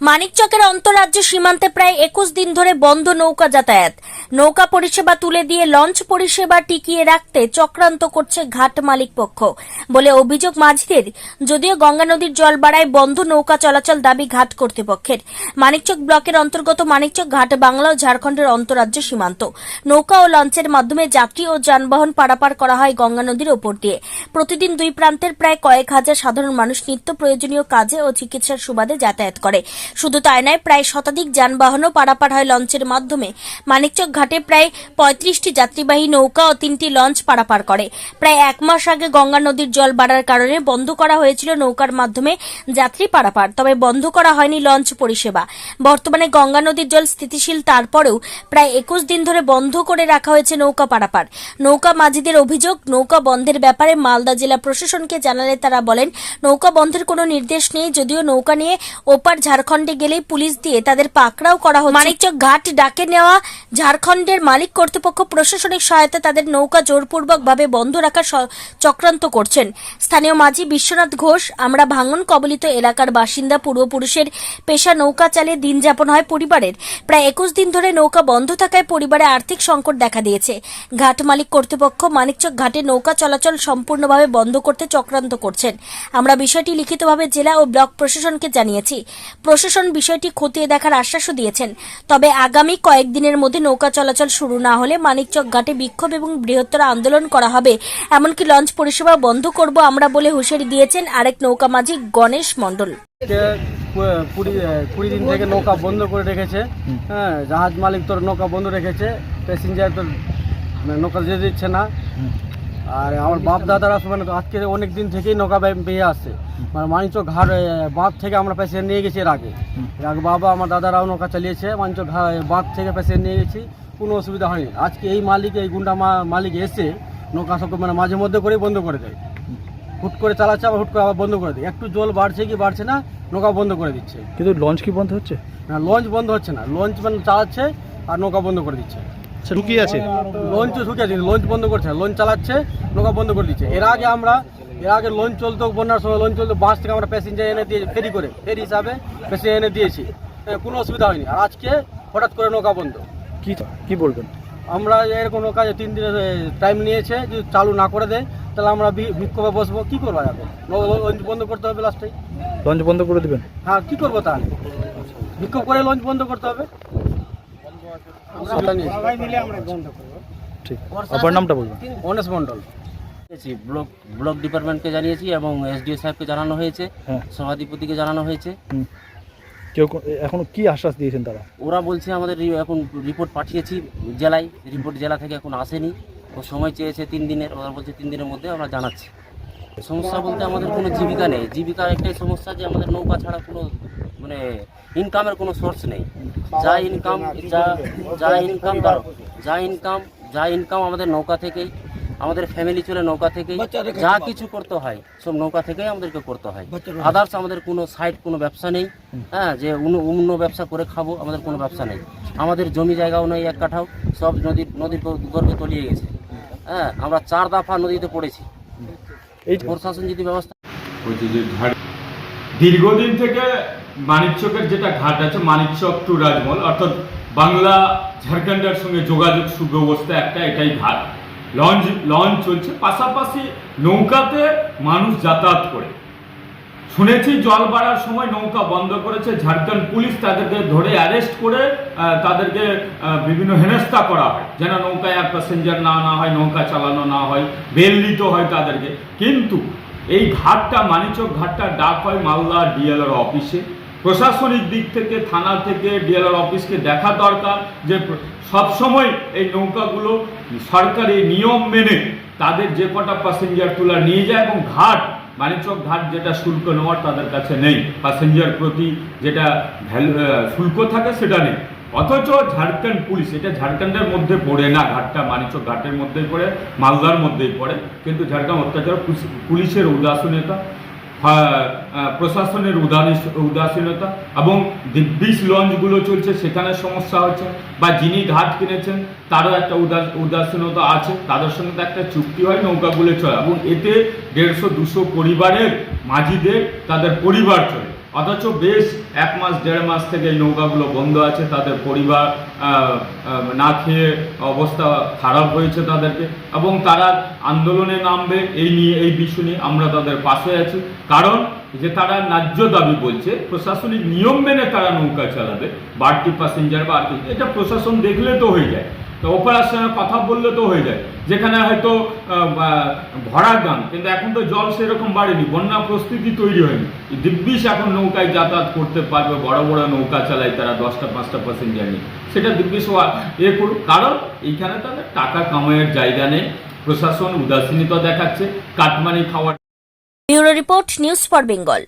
মানিকচকের অন্তরাজ্য সীমান্তে প্রায় একুশ দিন ধরে বন্ধ নৌকা যাতায়াত। নৌকা পরিষেবা তুলে দিয়ে লঞ্চ পরিষেবা টিকিয়ে রাখতে চক্রান্ত করছে ঘাট মালিক পক্ষ বলে অভিযোগ মাঝিদের। যদিও গঙ্গা নদীর জল বাড়ায় বন্ধ নৌকা চলাচল দাবি ঘাট কর্তৃপক্ষের। মানিকচক ব্লকের অন্তর্গত মানিকচক ঘাট বাংলা ও ঝাড়খণ্ডের অন্তরাজ্য সীমান্ত। নৌকা ও লঞ্চের মাধ্যমে যাত্রী ও যানবাহন পারাপার করা হয় গঙ্গা নদীর ওপর দিয়ে। প্রতিদিন দুই প্রান্তের প্রায় কয়েক হাজার সাধারণ মানুষ নিত্য প্রয়োজনীয় কাজে ও চিকিৎসার সুবাদে যাতায়াত করে। শুধু তাই নয়, প্রায় শতাধিক যানবাহনও পারাপার হয় লঞ্চের মাধ্যমে। মানিকচক ঘাটে প্রায় পঁয়ত্রিশটি যাত্রীবাহী নৌকা ও তিনটি লঞ্চ পারাপার করে। প্রায় এক মাস আগে গঙ্গা নদীর জল বাড়ার কারণে বন্ধ করা হয়েছিল নৌকার মাধ্যমে যাত্রী পারাপার, তবে বন্ধ করা হয়নি লঞ্চ পরিষেবা। বর্তমানে গঙ্গা নদীর জল স্থিতিশীল, তারপরেও প্রায় একুশ দিন ধরে বন্ধ করে রাখা হয়েছে নৌকা পারাপার। নৌকা মাঝিদের অভিযোগ, নৌকা বন্ধের ব্যাপারে মালদা জেলা প্রশাসনকে জানালে তারা বলেন, নৌকা বন্ধের কোনো নির্দেশ নেই, যদিও নৌকা নিয়ে ওপার ঝাড়খণ্ডে গেলেই পুলিশ দিয়ে তাদের পাকড়াও করা হচ্ছে। মানিকচক ঘাট ডাকে নেওয়া ঝাড়খণ্ডের মালিক কর্তৃপক্ষ প্রশাসনিক সহায়তা তাদের নৌকা জোরপূর্বক ভাবে বন্ধ রাখার চক্রান্ত করছেন। স্থানীয় মাঝি বিশ্বনাথ ঘোষ, আমরা ভাঙন কবলিত এলাকার বাসিন্দা পূর্বপুরুষের পেশা নৌকা চালিয়ে দিন যাপন হয় পরিবারের। প্রায় একুশ দিন ধরে নৌকা বন্ধ থাকায় পরিবারে আর্থিক সংকট দেখা দিয়েছে। ঘাট মালিক কর্তৃপক্ষ মানিকচক ঘাটে নৌকা চলাচল সম্পূর্ণভাবে বন্ধ করতে চক্রান্ত করছেন। আমরা বিষয়টি লিখিতভাবে জেলা ও ব্লক প্রশাসনকে জানিয়েছি। প্রশাসন বিষয়টি খতিয়ে দেখার আশ্বাসও দিয়েছেন। তবে আগামী কয়েকদিনের মধ্যে নৌকা চলাচল শুরু না হলে মানিকচক ঘাটে বিক্ষোভ এবং বৃহত্তর আন্দোলন করা হবে। এমনকি লঞ্চ পরিষেবা বন্ধ করব আমরা বলে হুঁশিয়ারি দিয়েছেন আরেক নৌকা মাঝি গণেশ মণ্ডল। কুড়ি কুড়ি দিন থেকে নৌকা বন্ধ করে রেখেছে। হ্যাঁ জাহাজ মালিক তোর নৌকা বন্ধ রেখেছে, প্যাসেঞ্জার তোর মানে নৌকা যেতে দিচ্ছে না। আর আমার বাপ দাদারা মানে আজকে অনেক দিন থেকেই নৌকা বেয়ে আসছে। মানে মানিচক ঘাট বাঁধ থেকে আমরা প্যাসেঞ্জার নিয়ে গেছি এর আগে। এর আগে বাবা আমার দাদারাও নৌকা চালিয়েছে মানিচক ঘা- বাঁধ থেকে প্যাসেঞ্জার নিয়ে গেছি কোনো অসুবিধা হয়নি। আজকে এই মালিক এই গুন্ডা মালিক এসে নৌকা সবকে মানে মাঝে মধ্যে করেই বন্ধ করে দেয়। হুট করে চালাচ্ছে আবার হুট করে আবার বন্ধ করে দেয়। একটু জল বাড়ছে কি বাড়ছে না নৌকা বন্ধ করে দিচ্ছে। কিন্তু লঞ্চ কি বন্ধ হচ্ছে? না লঞ্চ বন্ধ হচ্ছে না। লঞ্চ মানে চালাচ্ছে আর নৌকা বন্ধ করে দিচ্ছে। ঢুকিয়ে আছে। লঞ্চ ঢুকে আছে লঞ্চ বন্ধ করছে লঞ্চ চালাচ্ছে নৌকা বন্ধ করে দিচ্ছে। এর আগে আমরা এর আগে লঞ্চ চলতো বন্যার সময় লঞ্চ চলতো বাস থেকে আমরা প্যাসেঞ্জার এনে দিয়ে ফেরি করে ফেরি হিসাবে প্যাসেঞ্জার এনে দিয়েছি। কোনো অসুবিধা হয়নি। আর আজকে হঠাৎ করে নৌকা বন্ধ। কি কি বলবেন? আমরা এরকম নৌকা তিন দিনের টাইম নিয়েছে যদি চালু না করে দেয় তাহলে আমরা বিক্ষোভে বসবো। কী করব যাবে লঞ্চ বন্ধ করতে হবে লাস্টে লঞ্চ বন্ধ করে দিবেন? হ্যাঁ কি করব তাহলে? বিক্ষোভ করে লঞ্চ বন্ধ করতে হবে। আমরা নিয়েছি। ঠিক। আপনার নামটা বলবেন। অনেশ মন্ডল ব্লক ব্লক ডিপার্টমেন্টকে জানিয়েছি এবং এসডিও সাহেবকে জানানো হয়েছে হ্যাঁ। সভাধিপতিকে জানানো হয়েছে। কেউ এখনও কি আশ্বাস দিয়েছেন তারা? ওরা বলছে আমাদের এখন রিপোর্ট পাঠিয়েছি জেলায় রিপোর্ট জেলা থেকে এখন আসেনি। ও সময় চেয়েছে তিন দিনের ওরা বলছে তিন দিনের মধ্যে আমরা জানাচ্ছি। সমস্যা বলতে আমাদের কোনো জীবিকা নেই। জীবিকার একটাই সমস্যা যে আমাদের নৌকা ছাড়া কোনো মানে ইনকামের কোনো সোর্স নেই। যা ইনকাম যা যা ইনকাম ধরো যা ইনকাম যা ইনকাম আমাদের নৌকা থেকেই আমাদের ফ্যামিলি চলে নৌকা থেকেই যা কিছু করতে হয় সব নৌকা থেকেই আমাদেরকে করতে হয়। আদার্স আমাদের কোনো সাইড কোনো ব্যবসা নেই হ্যাঁ যে অন্য- অন্য ব্যবসা করে খাব আমাদের কোনো ব্যবসা নেই। আমাদের জমি জায়গাও নেই এক কাঠাও সব নদীর নদীর গর- গর্ভে তলিয়ে গেছে। হ্যাঁ আমরা চার দফা নদীতে পড়েছি। এই প্রশাসন যদি ব্যবস্থা দীর্ঘদিন থেকে মানিকচকের যেটা ঘাট আছে, মানিকচক টু রাজমহল, অর্থাৎ বাংলা ঝাড়খণ্ডের সঙ্গে যোগাযোগ সুব্যবস্থা একটা, এটাই ঘাট। লঞ্চ লঞ্চ চলছে, পাশাপাশি নৌকাতে মানুষ যাতায়াত করে। শুনেছি জল বাড়ার সময় নৌকা বন্ধ করেছে, ঝাড়খণ্ড পুলিশ তাদেরকে ধরে অ্যারেস্ট করে তাদেরকে বিভিন্ন হেনস্থা করা হয়। যেন নৌকায় আর প্যাসেঞ্জার না না হয়, নৌকা চালানো না হয় বেল দিতে হয় তাদেরকে। কিন্তু এই ঘাটটা মানিচক ঘাটটা ডাক হয় মালদা ডিএলআর অফিসে প্রশাসনিক দিক থেকে, থানা থেকে ডিএলআর অফিসকে দেখা দরকার যে সবসময় এই নৌকাগুলো সরকারি নিয়ম মেনে তাদের যে কটা প্যাসেঞ্জার তোলা নিয়ে যায় এবং ঘাট মানিচক ঘাট যেটা শুল্ক নেওয়ার তাদের কাছে নেই। প্যাসেঞ্জার প্রতি যেটা ভ্যালু শুল্ক থাকে সেটা নেই। অথচ ঝাড়খণ্ড পুলিশ, এটা ঝাড়খণ্ডের মধ্যে পড়ে না, ঘাটটা মানিচক ঘাটের মধ্যেই পড়ে, মালদার মধ্যেই পড়ে, কিন্তু ঝাড়খণ্ড অত্যাচার পুলিশ- পুলিশের উদাসীনতা প্রশাসনের উদাস উদাসীনতা এবং দিব্যিস লঞ্চগুলো চলছে, সেখানে সমস্যা হচ্ছে বা যিনি ঘাট কিনেছেন, তারও একটা উদাস উদাসীনতা আছে, তাদের সঙ্গে তো একটা চুক্তি হয়, নৌকাগুলো চলে। এবং এতে দেড়শো দুশো পরিবারের মাঝিদের, তাদের পরিবার চলে। অথচ বেশ এক মাস, দেড় মাস থেকে নৌকাগুলো বন্ধ আছে, তাদের পরিবার না খেয়ে অবস্থা খারাপ হয়েছে তাদেরকে। এবং তারা আন্দোলনে নামবে, এই নিয়ে, এই বিষয় নিয়ে আমরা তাদের পাশে আছি। কারণ যে তারা ন্যায্য দাবি বলছে, প্রশাসনিক নিয়ম মেনে তারা নৌকা চালাবে, বাড়তি প্যাসেঞ্জার বা এটা প্রশাসন দেখলে তো হয়ে যায়। তো ওপরার সঙ্গে কথা বললে তো হয়ে যায়। যেখানে হয়তো ভরার গান, কিন্তু এখন তো জল সেরকম বাড়েনি, বন্যা প্রস্তুতি তৈরি হয়নি। দিব্যিস এখন নৌকায় যাতায়াত করতে পারবে, বড় বড় নৌকা চালায় তারা দশটা, পাঁচটা প্যাসেঞ্জার নিয়ে সেটা দিব্যিস এ করুক। কারণ এইখানে তাদের টাকা কামাইয়ের জায়গা নেই, প্রশাসন উদাসীনতা দেখাচ্ছে কাটমানি খাওয়ার bureau report, news for Bengal.